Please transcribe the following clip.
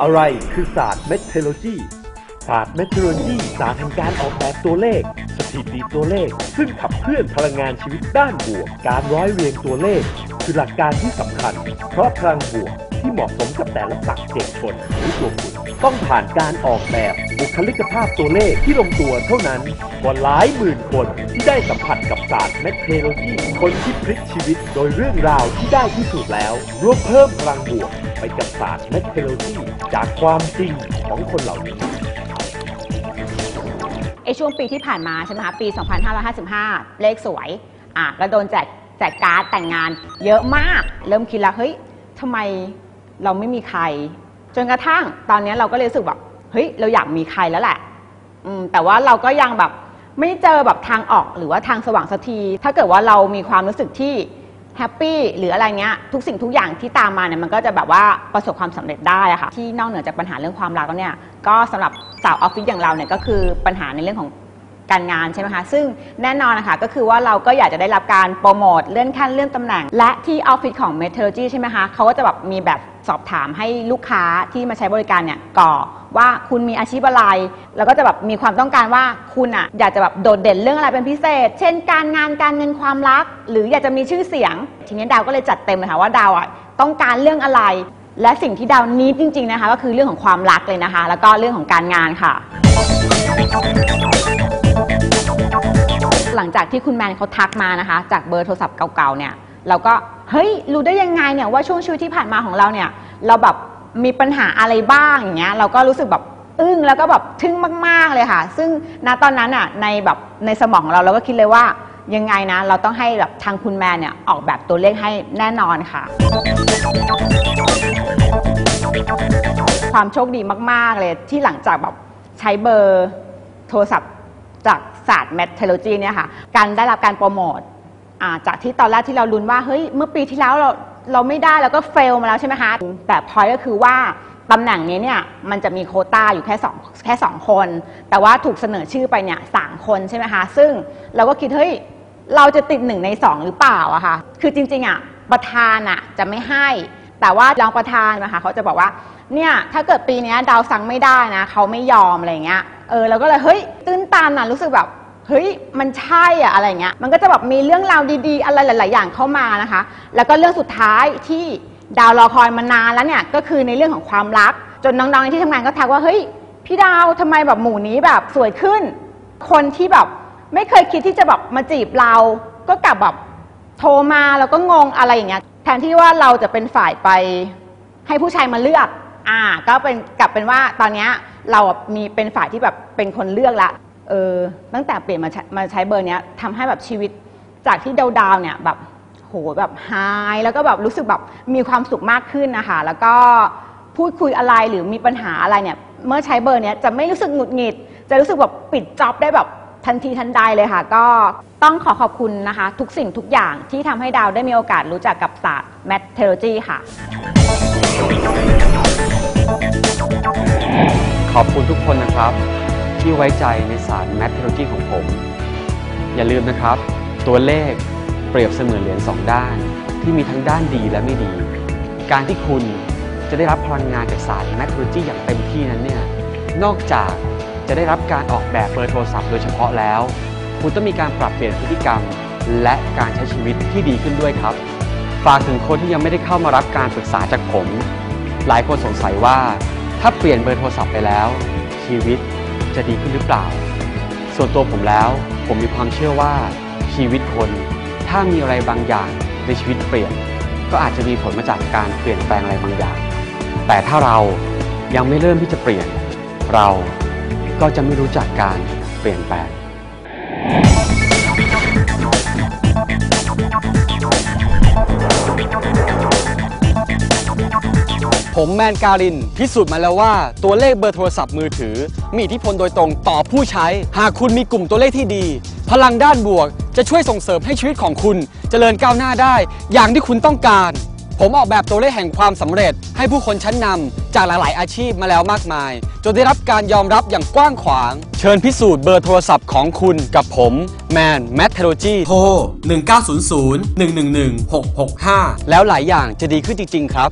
อะไรคือศาสตร์เมทรโลจีศาสตร์เมทรโลจีศาสตร์แห่งการออกแบบตัวเลข สถิติตัวเลข ซึ่งขับเคลื่อนพลังงานชีวิตด้านบวก การร้อยเรียงตัวเลข คือหลักการที่สำคัญ เพราะพลังบวกที่เหมาะสมกับแต่ละปักเจกชนหรือตัวคุณต้องผ่านการออกแบบ บุคลิกภาพตัวเลขที่ลงตัวเท่านั้นกว่าหลายหมื่นคนที่ได้สัมผัสกับศาสตร์เมทรโลจีคนที่พลิกชีวิตโดยเรื่องราวที่ได้ที่สุดแล้วร่วมเพิ่มพลังบวกไปกับศาสตร์เมทรโลจีจากความจริงของคนเหล่านี้ไอช่วงปีที่ผ่านมาใช่ไหมคะปี 2555 เลขสวยอะแล้วโดนแจกแจกการ์ดแต่งงาน เยอะมาก เริ่มคิดแล้วเฮ้ยทำไมเราไม่มีใคร จนกระทั่งตอนนี้เราก็เลยรู้สึกแบบ เฮ้ยเราอยากมีใครแล้วแหละอืมแต่ว่าเราก็ยังแบบไม่เจอแบบทางออกหรือว่าทางสว่างสักที ถ้าเกิดว่าเรามีความรู้สึกที่แฮปปี้หรืออะไรเงี้ยทุกสิ่งทุกอย่างที่ตามมาเนี่ยมันก็จะแบบว่าประสบความสำเร็จได้อะค่ะที่นอกเหนือจากปัญหาเรื่องความรักแล้วเนี่ยก็สำหรับสาวออฟฟิศอย่างเราเนี่ยก็คือปัญหาในเรื่องของ การงานใช่ไหมคะ ซึ่งแน่นอนนะคะก็คือว่าเราก็อยากจะได้รับการโปรโมทเลื่อนขั้นเลื่อนตำแหน่ง และที่ออฟฟิศของ m e t r o l o g y ใช่ไหมคะเขาก็จะแบบมีแบบสอบถามให้ลูกค้าที่มาใช้บริการเนี่ยกรอว่าคุณมีอาชีพอะไร แล้วก็จะแบบมีความต้องการว่าคุณอะอยากจะแบบโดดเด่นเรื่องอะไรเป็นพิเศษ เช่น การงานการเงินความรัก หรืออยากจะมีชื่อเสียง ทีนี้ดาวก็เลยจัดเต็มเลยค่ะว่าดาวอะต้องการเรื่องอะไร และสิ่งที่ดาวนี้จริง ๆนะคะ ก็คือเรื่องของความรักเลยนะคะ แล้วก็เรื่องของการงานค่ะ หลังจากที่คุณแมนเขาทักมานะคะ จากเบอร์โทรศัพท์เก่าๆเนี่ยเราก็เฮ้ยรู้ได้ยังไงเนี่ยว่าช่วงชีวิตที่ผ่านมาของเราเนี่ย เราแบบมีปัญหาอะไรบ้างอย่างเงี้ยเราก็รู้สึกแบบอึ้งแล้วก็แบบทึ่งมาก ๆเลยค่ะ ซึ่งณตอนนั้นอะในแบบในสมองของเราเราก็คิดเลยว่ายังไงนะ เราต้องให้แบบทางคุณแมนเนี่ยออกแบบตัวเลขให้แน่นอนค่ะ ความโชคดีมาก ๆ เลยที่หลังจากแบบใช้เบอร์โทรศัพท์จาก ศาสตร์แมทเทโลจีเนี่ยค่ะการได้รับการโปรโมทจากที่ตอนแรกที่เราลุ้นว่าเฮ้ยเมื่อปีที่แล้วเราเราไม่ได้แล้วก็เฟลมาแล้วใช่ไหมคะแต่พอยก็คือว่าตำแหน่งนี้เนี่ยมันจะมีโคต้าอยู่แค่สองแค่สองคน แต่ว่าถูกเสนอชื่อไปเนี่ยสามคนใช่ไหมคะซึ่งเราก็คิดเฮ้ยเราจะติดหนึ่งในสองหรือเปล่าอะคะคือจริงๆอะประธานอะจะไม่ให้ แต่ว่ารองประธานนะคะเขาจะบอกว่าเนี่ยถ้าเกิดปีนี้ดาวสังไม่ได้นะเขาไม่ยอมอะไรเงี้ยเออเราก็เลยเฮ้ยตื้น ตันอะรู้สึกแบบเฮ้ยมันใช่อะอะไรเงี้ยมันก็จะแบบมีเรื่องราวดีๆ อะไรหลาย ๆ อย่างเข้ามานะคะ แล้วก็เรื่องสุดท้ายที่ดาวรอคอยมานานแล้วเนี่ยก็คือในเรื่องของความรัก จนน้องๆในที่ทำงานก็ทักว่าเฮ้ยพี่ดาวทำไมแบบหมู่นี้แบบสวยขึ้น คนที่แบบไม่เคยคิดที่จะแบบมาจีบเรา ก็กลับแบบโทรมาแล้วก็งงอะไรอย่างเงี้ยแทนที่ว่าเราจะเป็นฝ่ายไปให้ผู้ชายมาเลือกอ่าก็เป็นกลับเป็นว่าตอนเนี้ยเรามีเป็นฝ่ายที่แบบเป็นคนเลือกละ เออตั้งแต่เปลี่ยนมาใช้มาใช้เบอร์เนี้ยทำให้แบบชีวิตจากที่ดาวๆเนี่ยแบบโหแบบไฮแล้วก็แบบรู้สึกแบบมีความสุขมากขึ้นนะคะแล้วก็พูดคุยอะไรหรือมีปัญหาอะไรเนี่ย เมื่อใช้เบอร์เนี้ยจะไม่รู้สึกหงุดหงิด จะรู้สึกแบบปิดจ็อบได้แบบทันทีทันใดเลยค่ะ ก็ต้องขอขอบคุณนะคะ ทุกสิ่งทุกอย่างที่ทำให้ดาวได้มีโอกาสรู้จักกับศาสตร์แมทเทโลจีค่ะ ขอบคุณทุกคนนะครับ ที่ไว้ใจในศาสตร์แมทโลจีของผม อย่าลืมนะครับ ตัวเลขเปรียบเสมือนเหรียญสองด้าน ที่มีทั้งด้านดีและไม่ดี การที่คุณจะได้รับพลังงานจากศาสตร์แมทโลจีอย่างเต็มที่นั้นเนี่ยนอกจากจะได้รับการออกแบบเบอร์โทรศัพท์โดยเฉพาะแล้ว คุณต้องมีการปรับเปลี่ยนพฤติกรรม และการใช้ชีวิตที่ดีขึ้นด้วยครับฝากถึงคนที่ยังไม่ได้เข้ามารับการปรึกษาจากผม หลายคนสงสัยว่า ถ้าเปลี่ยนเบอร์โทรศัพท์ไปแล้ว ชีวิต จะดีขึ้นหรือเปล่า ส่วนตัวผมแล้ว ผมมีความเชื่อว่าชีวิตคน ถ้ามีอะไรบางอย่างในชีวิตเปลี่ยน ก็อาจจะมีผลมาจากการเปลี่ยนแปลงอะไรบางอย่าง แต่ถ้าเรายังไม่เริ่มที่จะเปลี่ยน เราก็จะไม่รู้จักการเปลี่ยนแปลง ผมแมนการิน พิสูจน์มาแล้วว่าตัวเลขเบอร์โทรศัพท์มือถือ มีอิทธิพลโดยตรงต่อผู้ใช้ หากคุณมีกลุ่มตัวเลขที่ดี พลังด้านบวก จะช่วยส่งเสริมให้ชีวิตของคุณจเจริญก้าวหน้าได้ อย่างที่คุณต้องการ ผมออกแบบตัวเลขแห่งความสำเร็จ ให้ผู้คนชั้นนำจากหลายๆอาชีพมาแล้วมากมาย จนได้รับการยอมรับอย่างกว้างขวาง เชิญพิสูจน์เบอร์โทรศัพท์ของคุณกับผมแมนแมทเทโลจีโทร1900 111 665 แล้วหลายอย่างจะดีขึ้นจริง ๆ ครับ